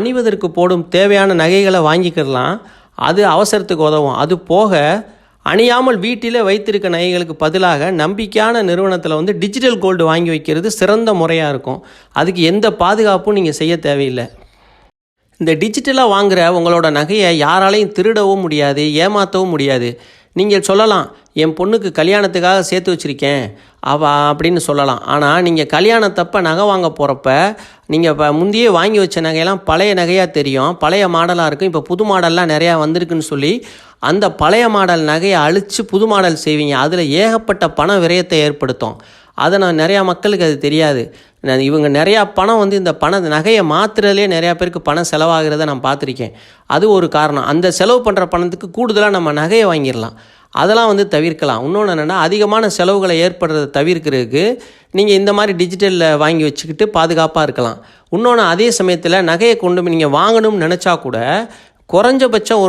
அணிவதற்கு போடும் தேவையான நகைகளை வாங்கிக்கிடலாம். அது அவசரத்துக்கு உதவும். அது போக அணியாமல் வீட்டிலே வைத்திருக்க நகைகளுக்கு பதிலாக நம்பிக்கையான நிறுவனத்தில் வந்து டிஜிட்டல் கோல்டு வாங்கி வைக்கிறது சிறந்த முறையாக இருக்கும். அதுக்கு எந்த பாதுகாப்பும் நீங்கள் செய்ய தேவையில்லை. இந்த டிஜிட்டலாக வாங்குகிற உங்களோட நகையை யாராலையும் திருடவும் முடியாது ஏமாற்றவும் முடியாது. நீங்கள் சொல்லலாம் என் பொண்ணுக்கு கல்யாணத்துக்காக சேர்த்து வச்சுருக்கேன். அவா அப்படின்னு சொல்லலாம். ஆனால் நீங்கள் கல்யாணத்தப்ப நகை வாங்க போகிறப்ப நீங்கள் இப்போ முந்தையே வாங்கி வச்ச நகையெல்லாம் பழைய நகையாக தெரியும். பழைய மாடலாக இருக்கும். இப்போ புது மாடல்லாம் நிறையா வந்திருக்குன்னு சொல்லி அந்த பழைய மாடல் நகையை அழித்து புது மாடல் செய்வீங்க. அதில் ஏகப்பட்ட பண விரயத்தை ஏற்படுத்தும். அதை நான் நிறையா மக்களுக்கு அது தெரியாது. இவங்க நிறையா பணம் வந்து இந்த பண நகையை மாத்துறதுலே நிறையா பேருக்கு பணம் செலவாகிறத நான் பார்த்துருக்கேன். அது ஒரு காரணம். அந்த செலவு பண்ணுற பணத்துக்கு கூடுதலாக நம்ம நகையை வாங்கிடலாம். அதெல்லாம் வந்து தவிர்க்கலாம். இன்னொன்று என்னென்னா அதிகமான செலவுகளை ஏற்படுறதை தவிர்க்கிறதுக்கு நீங்கள் இந்த மாதிரி டிஜிட்டலில் வாங்கி வச்சுக்கிட்டு பாதுகாப்பாக இருக்கலாம். இன்னொன்று அதே சமயத்தில் நகையை கொண்டு போய் நீங்கள் வாங்கணும்னு நினச்சா கூட குறைஞ்சபட்சம் ஒரு